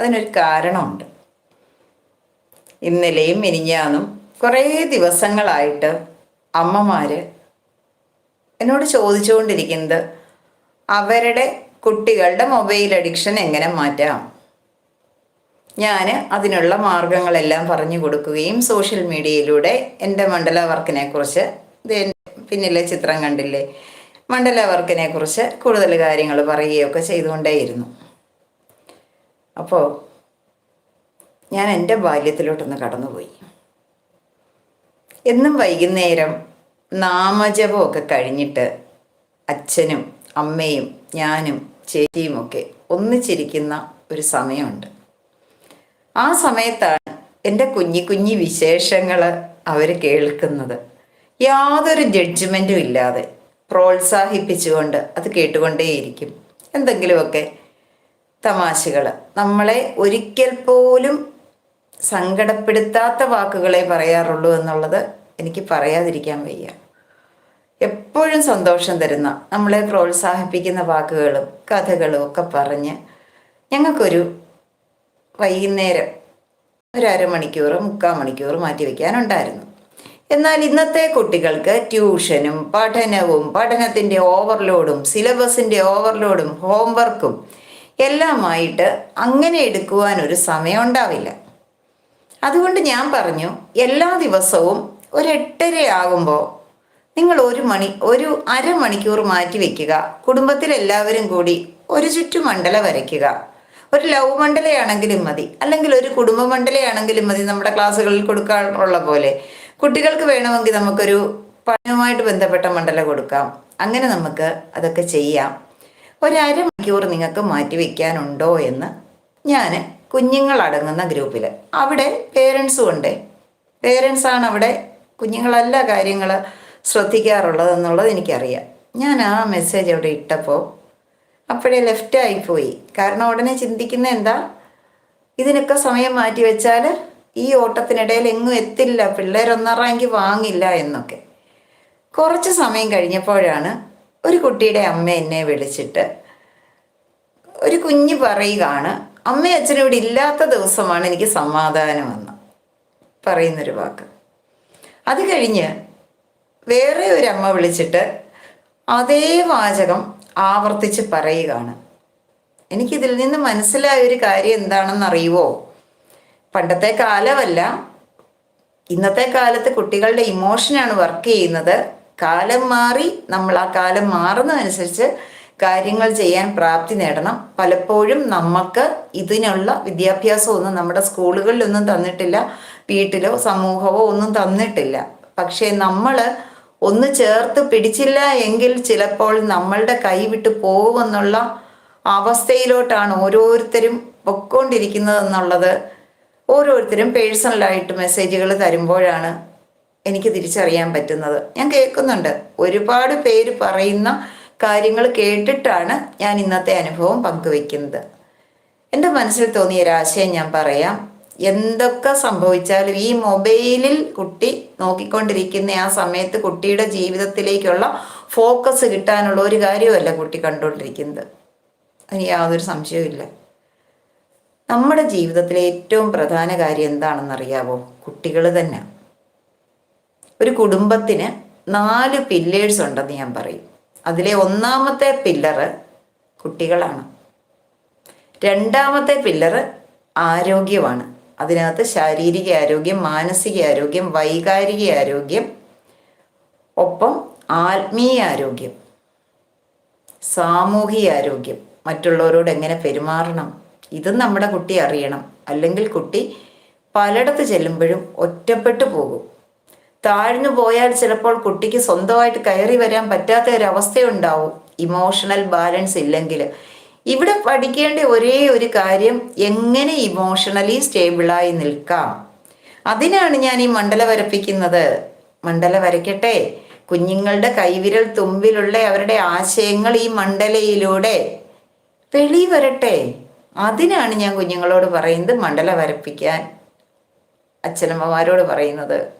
അതിനൊരു കാരണമുണ്ട്. ഇന്നലെയും മിനിഞ്ഞാന്നും കുറേ ദിവസങ്ങളായിട്ട് അമ്മമാർ എന്നോട് ചോദിച്ചുകൊണ്ടിരിക്കുന്നത് അവരുടെ കുട്ടികളുടെ മൊബൈൽ അഡിക്ഷൻ എങ്ങനെ മാറ്റാം? ഞാൻ അതിനുള്ള മാർഗങ്ങളെല്ലാം പറഞ്ഞു കൊടുക്കുകയും സോഷ്യൽ മീഡിയയിലൂടെ എന്റെ മണ്ഡല വർക്കിനെ കുറിച്ച് പിന്നിലെ ചിത്രം കണ്ടില്ലേ? മണ്ഡല വർക്കിനെ കുറിച്ച് കൂടുതൽ കാര്യങ്ങൾ പറയുകയൊക്കെ ചെയ്തുകൊണ്ടേയിരുന്നു. അപ്പോൾ ഞാൻ എന്റെ ബാല്യത്തിലോട്ടൊന്ന് കടന്നുപോയി. എന്നും വൈകുന്നേരം നാമജപമൊക്കെ കഴിഞ്ഞിട്ട് അച്ഛനും അമ്മയും ഞാനും ചേച്ചിയും ഒക്കെ ഒന്നിച്ചിരിക്കുന്ന ഒരു സമയമുണ്ട്. ആ സമയത്താണ് എന്റെ കുഞ്ഞി കുഞ്ഞി വിശേഷങ്ങൾ അവർ കേൾക്കുന്നത്. യാതൊരു ജഡ്ജ്മെന്റും ഇല്ലാതെ പ്രോത്സാഹിപ്പിച്ചുകൊണ്ട് അത് കേട്ടുകൊണ്ടേയിരിക്കും. എന്തെങ്കിലുമൊക്കെ തമാശകൾ നമ്മളെ ഒരിക്കൽ പോലും സങ്കടപ്പെടുത്താത്ത വാക്കുകളെ പറയാറുള്ളൂ എന്നുള്ളത് എനിക്ക് പറയാതിരിക്കാൻ വയ്യ. എപ്പോഴും സന്തോഷം തരുന്ന നമ്മളെ പ്രോത്സാഹിപ്പിക്കുന്ന വാക്കുകളും കഥകളും ഒക്കെ പറഞ്ഞ് ഞങ്ങൾക്കൊരു വൈകുന്നേരം ഒരു അരമണിക്കൂർ മുക്കാൽ മണിക്കൂർ മാറ്റി വയ്ക്കാനുണ്ടായിരുന്നു. എന്നാൽ ഇന്നത്തെ കുട്ടികൾക്ക് ട്യൂഷനും പഠനവും പഠനത്തിന്റെ ഓവർലോഡും സിലബസിന്റെ ഓവർലോഡും ഹോംവർക്കും എല്ലാമായിട്ട് അങ്ങനെ എടുക്കുവാൻ ഒരു സമയം ഉണ്ടാവില്ല. അതുകൊണ്ട് ഞാൻ പറഞ്ഞു എല്ലാ ദിവസവും ഒരു എട്ടര ആകുമ്പോൾ നിങ്ങൾ ഒരു മണി ഒരു അരമണിക്കൂർ മാറ്റി വെക്കുക. കുടുംബത്തിലെല്ലാവരും കൂടി ഒരു ചുറ്റുമണ്ഡല വരയ്ക്കുക. ഒരു ലവ് മണ്ഡലയാണെങ്കിലും മതി അല്ലെങ്കിൽ ഒരു കുടുംബ മണ്ഡലയാണെങ്കിലും മതി നമ്മുടെ ക്ലാസ്സുകളിൽ കൊടുക്കാറുള്ള പോലെ. കുട്ടികൾക്ക് വേണമെങ്കിൽ നമുക്കൊരു പഠനവുമായിട്ട് ബന്ധപ്പെട്ട മണ്ഡല കൊടുക്കാം. അങ്ങനെ നമുക്ക് അതൊക്കെ ചെയ്യാം. ഒരു അരമണിക്കൂർ നിങ്ങൾക്ക് മാറ്റിവെക്കാനുണ്ടോ എന്ന് ഞാൻ കുഞ്ഞുങ്ങളടങ്ങുന്ന ഗ്രൂപ്പിൽ അവിടെ പേരൻസും ഉണ്ട്. പേരൻസാണ് അവിടെ കുഞ്ഞുങ്ങളല്ല കാര്യങ്ങൾ ശ്രദ്ധിക്കാറുള്ളതെന്നുള്ളത് എനിക്കറിയാം. ഞാൻ ആ മെസ്സേജ് അവിടെ ഇട്ടപ്പോൾ അപ്പോഴേ ലെഫ്റ്റ് ആയിപ്പോയി കാരണം ഉടനെ ചിന്തിക്കുന്ന എന്താ? ഇതിനൊക്കെ സമയം മാറ്റി വെച്ചാൽ ഈ ഓട്ടത്തിനിടയിൽ എങ്ങും എത്തില്ല. പിള്ളേരൊന്നാം റാങ്ക് വാങ്ങില്ല എന്നൊക്കെ. കുറച്ച് സമയം കഴിഞ്ഞപ്പോഴാണ് ഒരു കുട്ടിയുടെ അമ്മ എന്നെ വിളിച്ചിട്ട് ഒരു കുഞ്ഞ് പറയുകയാണ് അമ്മ അച്ഛനും ഇവിടെ ഇല്ലാത്ത ദിവസമാണ് എനിക്ക് സമാധാനമെന്ന് പറയുന്നൊരു വാക്ക്. അത് കഴിഞ്ഞ് വേറെ ഒരു അമ്മ വിളിച്ചിട്ട് അതേ വാചകം ആവർത്തിച്ച് പറയുകയാണ്. എനിക്കിതിൽ നിന്ന് മനസ്സിലായ ഒരു കാര്യം എന്താണെന്ന് അറിയുവോ പണ്ടത്തെ കാലമല്ല. ഇന്നത്തെ കാലത്ത് കുട്ടികളുടെ ഇമോഷനാണ് വർക്ക് ചെയ്യുന്നത്. കാലം മാറി നമ്മൾ ആ കാലം മാറുന്നതനുസരിച്ച് കാര്യങ്ങൾ ചെയ്യാൻ പ്രാപ്തി നേടണം. പലപ്പോഴും നമുക്ക് ഇതിനുള്ള വിദ്യാഭ്യാസമൊന്നും നമ്മുടെ സ്കൂളുകളിലൊന്നും തന്നിട്ടില്ല. വീട്ടിലോ സമൂഹമോ ഒന്നും തന്നിട്ടില്ല. പക്ഷേ നമ്മൾ ഒന്ന് ചേർത്ത് പിടിച്ചില്ല എങ്കിൽ ചിലപ്പോൾ നമ്മളുടെ കൈവിട്ട് പോകുമെന്നുള്ള അവസ്ഥയിലോട്ടാണ് ഓരോരുത്തരും പൊക്കോണ്ടിരിക്കുന്നത് എന്നുള്ളത് ഓരോരുത്തരും പേഴ്സണലായിട്ട് മെസ്സേജുകൾ തരുമ്പോഴാണ് എനിക്ക് തിരിച്ചറിയാൻ പറ്റുന്നത്. ഞാൻ കേൾക്കുന്നുണ്ട്. ഒരുപാട് പേര് പറയുന്ന കാര്യങ്ങൾ കേട്ടിട്ടാണ് ഞാൻ ഇന്നത്തെ അനുഭവം പങ്കുവെക്കുന്നത്. എന്റെ മനസ്സിൽ തോന്നിയ ഒരാശയം ഞാൻ പറയാം. എന്തൊക്കെ സംഭവിച്ചാലും ഈ മൊബൈലിൽ കുട്ടി നോക്കിക്കൊണ്ടിരിക്കുന്ന ആ സമയത്ത് കുട്ടിയുടെ ജീവിതത്തിലേക്കുള്ള ഫോക്കസ് കിട്ടാനുള്ള ഒരു കാര്യമല്ല കുട്ടി കണ്ടുകൊണ്ടിരിക്കുന്നത്. അതിന് യാതൊരു സംശയവുമില്ല നമ്മുടെ ജീവിതത്തിലെ ഏറ്റവും പ്രധാന കാര്യം എന്താണെന്നറിയാവോ? കുട്ടികൾ തന്നെ. ഒരു കുടുംബത്തിന് നാല് പില്ലേഴ്സ് ഉണ്ടെന്ന് ഞാൻ പറയും. അതിലെ ഒന്നാമത്തെ പില്ലറ് കുട്ടികളാണ്. രണ്ടാമത്തെ പില്ലറ് ആരോഗ്യമാണ്. അതിനകത്ത് ശാരീരിക ആരോഗ്യം മാനസിക ആരോഗ്യം വൈകാരിക ആരോഗ്യം ഒപ്പം ആത്മീയ ആരോഗ്യം സാമൂഹിക ആരോഗ്യം മറ്റുള്ളവരോട് എങ്ങനെ പെരുമാറണം ഇതും നമ്മുടെ കുട്ടി അറിയണം. അല്ലെങ്കിൽ കുട്ടി പലയിടത്ത് ചെല്ലുമ്പോഴും ഒറ്റപ്പെട്ടു പോകും. താഴ്ന്നു പോയാൽ ചിലപ്പോൾ കുട്ടിക്ക് സ്വന്തമായിട്ട് കയറി വരാൻ പറ്റാത്ത ഒരു അവസ്ഥയുണ്ടാവും. ഇമോഷണൽ ബാലൻസ് ഇല്ലെങ്കിൽ. ഇവിടെ പഠിക്കേണ്ട ഒരേ ഒരു കാര്യം എങ്ങനെ ഇമോഷണലി സ്റ്റേബിളായി നിൽക്കാം? അതിനാണ് ഞാൻ ഈ മണ്ഡല വരപ്പിക്കുന്നത്. മണ്ഡല വരയ്ക്കട്ടെ. കുഞ്ഞുങ്ങളുടെ കൈവിരൽ തുമ്പിലുള്ള അവരുടെ ആശയങ്ങൾ ഈ മണ്ഡലയിലൂടെ വെളി വരട്ടെ അതിനാണ് ഞാൻ കുഞ്ഞുങ്ങളോട് പറയുന്നത് മണ്ഡല വരപ്പിക്കാൻ. അച്ഛനമ്മമാരോട് പറയുന്നത്.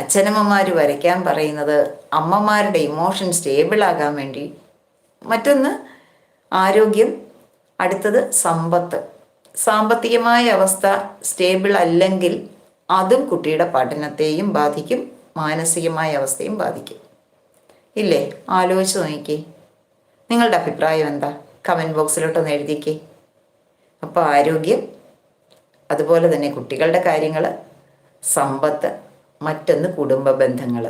അച്ഛനമ്മമാർ വരയ്ക്കാൻ പറയുന്നത് അമ്മമാരുടെ ഇമോഷൻ സ്റ്റേബിൾ ആകാൻ വേണ്ടി. മറ്റൊന്ന് ആരോഗ്യം അടുത്തത് സമ്പത്ത്. സാമ്പത്തികമായ അവസ്ഥ സ്റ്റേബിൾ അല്ലെങ്കിൽ അതും കുട്ടിയുടെ പഠനത്തെയും ബാധിക്കും മാനസികമായ അവസ്ഥയും ബാധിക്കും. ഇല്ലേ? ആലോചിച്ച് നോക്കിക്കേ. നിങ്ങളുടെ അഭിപ്രായം എന്താ? കമന്റ് ബോക്സിലോട്ടൊന്ന് എഴുതിക്കേ. അപ്പോൾ ആരോഗ്യം അതുപോലെ തന്നെ കുട്ടികളുടെ കാര്യങ്ങൾ സമ്പത്ത് മറ്റൊന്ന് കുടുംബ ബന്ധങ്ങൾ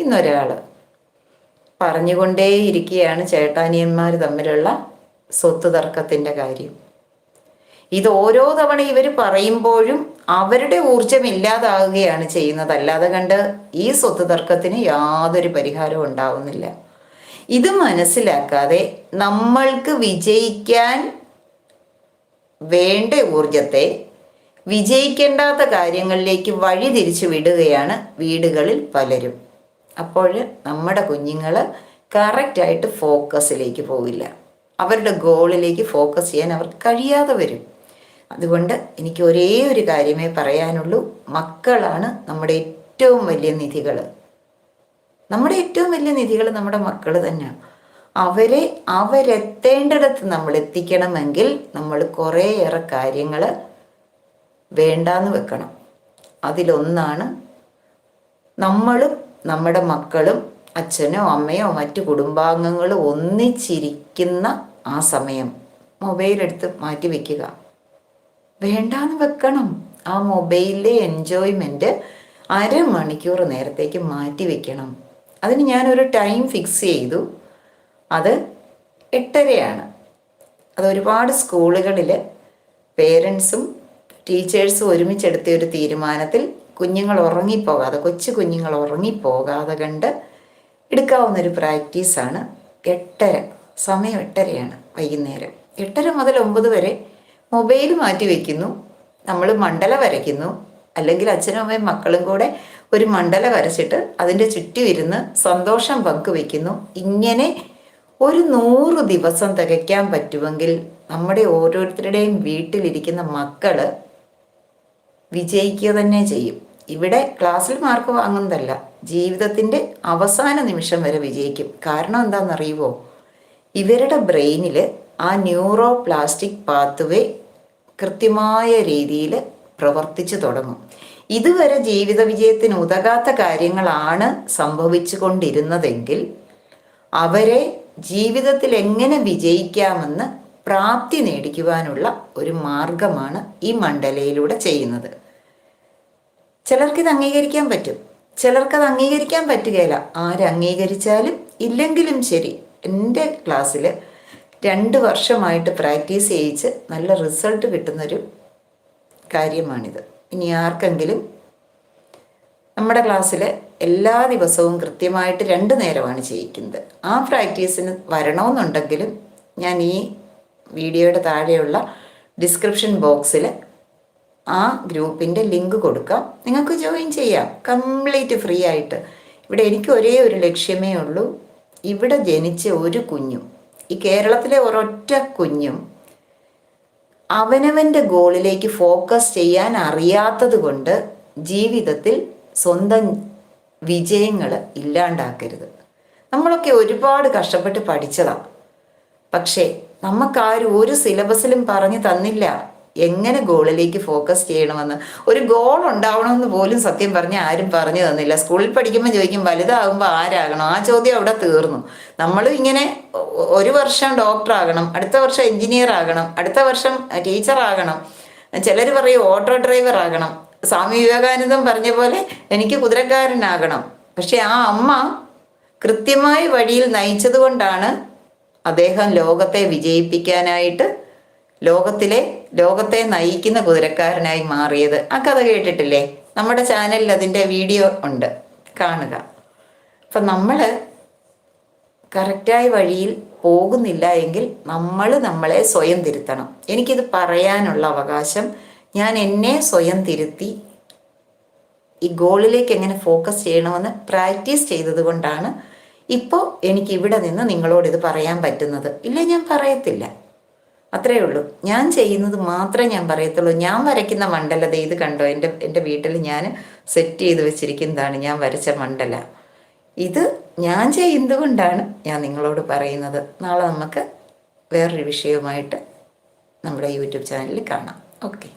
ഇന്നൊരാൾ പറഞ്ഞുകൊണ്ടേയിരിക്കുകയാണ് ചേട്ടാനിയന്മാർ തമ്മിലുള്ള സ്വത്ത് തർക്കത്തിന്റെ കാര്യം. ഇത് ഓരോ തവണ ഇവർ പറയുമ്പോഴും അവരുടെ ഊർജം ഇല്ലാതാവുകയാണ് ചെയ്യുന്നത്. അല്ലാതെ കണ്ട് ഈ സ്വത്ത് തർക്കത്തിന് യാതൊരു പരിഹാരവും ഉണ്ടാവുന്നില്ല. ഇത് മനസ്സിലാക്കാതെ നമ്മൾക്ക് വിജയിക്കാൻ വേണ്ട ഊർജത്തെ വിജയിക്കേണ്ടാത്ത കാര്യങ്ങളിലേക്ക് വഴി തിരിച്ചു വിടുകയാണ് വീടുകളിൽ പലരും. അപ്പോൾ നമ്മുടെ കുഞ്ഞുങ്ങൾ കറക്റ്റായിട്ട് ഫോക്കസിലേക്ക് പോവില്ല. അവരുടെ ഗോളിലേക്ക് ഫോക്കസ് ചെയ്യാൻ അവർക്ക് കഴിയാതെ വരും. അതുകൊണ്ട് എനിക്ക് ഒരേ ഒരു കാര്യമേ പറയാനുള്ളൂ. മക്കളാണ് നമ്മുടെ ഏറ്റവും വലിയ നിധികൾ നമ്മുടെ ഏറ്റവും വലിയ നിധികൾ നമ്മുടെ മക്കൾ തന്നെയാണ്. അവരെ അവരെത്തേണ്ടിടത്ത് നമ്മൾ എത്തിക്കണമെങ്കിൽ നമ്മൾ കുറേയേറെ കാര്യങ്ങൾ വേണ്ടാന്ന് വെക്കണം. അതിലൊന്നാണ് നമ്മളും നമ്മുടെ മക്കളും അച്ഛനോ അമ്മയോ മറ്റു കുടുംബാംഗങ്ങളും ഒന്നിച്ചിരിക്കുന്ന ആ സമയം മൊബൈൽ എടുത്ത് മാറ്റി വെക്കുക. വേണ്ടാന്ന് വെക്കണം. ആ മൊബൈലിലെ എൻജോയ്മെന്റ് അരമണിക്കൂർ നേരത്തേക്ക് മാറ്റി വെക്കണം. അതിന് ഞാനൊരു ടൈം ഫിക്സ് ചെയ്തു. അത് എട്ടരയാണ്. അത് ഒരുപാട് സ്കൂളുകളിൽ പേരൻസും ടീച്ചേഴ്സും ഒരുമിച്ചെടുത്ത ഒരു തീരുമാനത്തിൽ കുഞ്ഞുങ്ങൾ ഉറങ്ങിപ്പോകാതെ കൊച്ചു കുഞ്ഞുങ്ങൾ ഉറങ്ങിപ്പോകാതെ കണ്ട് എടുക്കാവുന്ന ഒരു പ്രാക്ടീസാണ് എട്ടര സമയം എട്ടരയാണ് വൈകുന്നേരം. എട്ടര മുതൽ ഒമ്പത് വരെ മൊബൈൽ മാറ്റി വയ്ക്കുന്നു നമ്മൾ മണ്ഡല വരയ്ക്കുന്നു. അല്ലെങ്കിൽ അച്ഛനും അമ്മയും മക്കളും കൂടെ ഒരു മണ്ഡല വരച്ചിട്ട് അതിന്റെ ചുറ്റും ഇരുന്ന് സന്തോഷം പങ്കുവെക്കുന്നു. ഇങ്ങനെ ഒരു നൂറ് ദിവസം തികയ്ക്കാൻ പറ്റുമെങ്കിൽ നമ്മുടെ ഓരോരുത്തരുടെയും വീട്ടിലിരിക്കുന്ന മക്കൾ വിജയിക്കുക തന്നെ ചെയ്യും. ഇവിടെ ക്ലാസ്സിൽ മാർക്ക് വാങ്ങുന്നതല്ല ജീവിതത്തിന്റെ അവസാന നിമിഷം വരെ വിജയിക്കും. കാരണം എന്താണെന്നറിയുമോ ഇവരുടെ ബ്രെയിനിൽ ആ ന്യൂറോ പ്ലാസ്റ്റിക് പാത്വേ കൃത്യമായ രീതിയിൽ പ്രവർത്തിച്ചു തുടങ്ങും. ഇതുവരെ ജീവിത വിജയത്തിന് ഉതകാത്ത കാര്യങ്ങളാണ് സംഭവിച്ചു കൊണ്ടിരുന്നതെങ്കിൽ അവരെ ജീവിതത്തിൽ എങ്ങനെ വിജയിക്കാമെന്ന് പ്രാപ്തി നേടിക്കുവാനുള്ള ഒരു മാർഗമാണ് ഈ മണ്ഡലയിലൂടെ ചെയ്യുന്നത്. ചിലർക്കിത് അംഗീകരിക്കാൻ പറ്റും. ചിലർക്കത് അംഗീകരിക്കാൻ പറ്റുകയില്ല. ആര് അംഗീകരിച്ചാലും ഇല്ലെങ്കിലും ശരി. എന്റെ ക്ലാസ്സിൽ രണ്ട് വർഷമായിട്ട് പ്രാക്ടീസ് ചെയ്യിച്ച് നല്ല റിസൾട്ട് കിട്ടുന്നൊരു കാര്യമാണിത്. ഇനി ആർക്കെങ്കിലും നമ്മുടെ ക്ലാസ്സിൽ എല്ലാ ദിവസവും കൃത്യമായിട്ട് രണ്ട് നേരമാണ് ചെയ്യിക്കുന്നത്. ആ പ്രാക്ടീസിന് വരണമെന്നുണ്ടെങ്കിലും ഞാൻ ഈ വീഡിയോയുടെ താഴെയുള്ള ഡിസ്ക്രിപ്ഷൻ ബോക്സിൽ ആ ഗ്രൂപ്പിന്റെ ലിങ്ക് കൊടുക്കാം. നിങ്ങൾക്ക് ജോയിൻ ചെയ്യാം. കംപ്ലീറ്റ് ഫ്രീ ആയിട്ട്. ഇവിടെ എനിക്ക് ഒരേ ഒരു ലക്ഷ്യമേ ഉള്ളൂ. ഇവിടെ ജനിച്ച ഒരു കുഞ്ഞും ഈ കേരളത്തിലെ ഒരൊറ്റ കുഞ്ഞും അവനവന്റെ ഗോളിലേക്ക് ഫോക്കസ് ചെയ്യാൻ അറിയാത്തത് കൊണ്ട് ജീവിതത്തിൽ സ്വന്തം വിജയങ്ങൾ ഇല്ലാണ്ടാക്കരുത്. നമ്മളൊക്കെ ഒരുപാട് കഷ്ടപ്പെട്ട് പഠിച്ചതാണ് പക്ഷേ നമുക്കാരും ഒരു സിലബസിലും പറഞ്ഞു തന്നില്ല. എങ്ങനെ ഗോളിലേക്ക് ഫോക്കസ് ചെയ്യണമെന്ന്? ഒരു ഗോൾ ഉണ്ടാവണമെന്ന് പോലും സത്യം പറഞ്ഞ് ആരും പറഞ്ഞു തന്നില്ല. സ്കൂളിൽ പഠിക്കുമ്പോൾ ചോദിക്കും വലുതാകുമ്പോൾ ആരാകണം? ആ ചോദ്യം അവിടെ തീർന്നു. നമ്മൾ ഇങ്ങനെ ഒരു വർഷം ഡോക്ടർ ആകണം അടുത്ത വർഷം എഞ്ചിനീയർ ആകണം അടുത്ത വർഷം ടീച്ചർ ആകണം. ചിലർ പറയും ഓട്ടോ ഡ്രൈവർ ആകണം. സ്വാമി വിവേകാനന്ദം പറഞ്ഞ പോലെ എനിക്ക് കുതിരക്കാരനാകണം. പക്ഷെ ആ അമ്മ കൃത്യമായ വഴിയിൽ നയിച്ചതുകൊണ്ടാണ് അദ്ദേഹം ലോകത്തെ വിജയിപ്പിക്കാനായിട്ട് ലോകത്തിലെ ലോകത്തെ നയിക്കുന്ന കുതിരക്കാരനായി മാറിയത്. ആ കഥ കേട്ടിട്ടില്ലേ? നമ്മുടെ ചാനലിൽ അതിന്റെ വീഡിയോ ഉണ്ട്. കാണുക. അപ്പം നമ്മൾ കറക്റ്റായ വഴിയിൽ പോകുന്നില്ല എങ്കിൽ നമ്മൾ നമ്മളെ സ്വയം തിരുത്തണം. എനിക്കിത് പറയാനുള്ള അവകാശം ഞാൻ എന്നെ സ്വയം തിരുത്തി ഈ ഗോളിലേക്ക് എങ്ങനെ ഫോക്കസ് ചെയ്യണമെന്ന് പ്രാക്ടീസ് ചെയ്തത് കൊണ്ടാണ് ഇപ്പോൾ എനിക്ക് ഇവിടെ നിന്ന് നിങ്ങളോട് ഇത് പറയാൻ പറ്റുന്നത്. ഇല്ല ഞാൻ പറയത്തില്ല. അത്രേ ഉള്ളൂ. ഞാൻ ചെയ്യുന്നത് മാത്രമേ ഞാൻ പറയത്തുള്ളൂ. ഞാൻ വരയ്ക്കുന്ന മണ്ഡലത ഇത് കണ്ടോ? എന്റെ എന്റെ വീട്ടിൽ ഞാൻ സെറ്റ് ചെയ്ത് വെച്ചിരിക്കുന്നതാണ്. ഞാൻ വരച്ച മണ്ഡല ഇത് ഞാൻ ചെയ്യുന്നത് കൊണ്ടാണ് ഞാൻ നിങ്ങളോട് പറയുന്നത്. നാളെ നമുക്ക് വേറൊരു വിഷയവുമായിട്ട് നമ്മുടെ യൂട്യൂബ് ചാനലിൽ കാണാം. ഓക്കെ.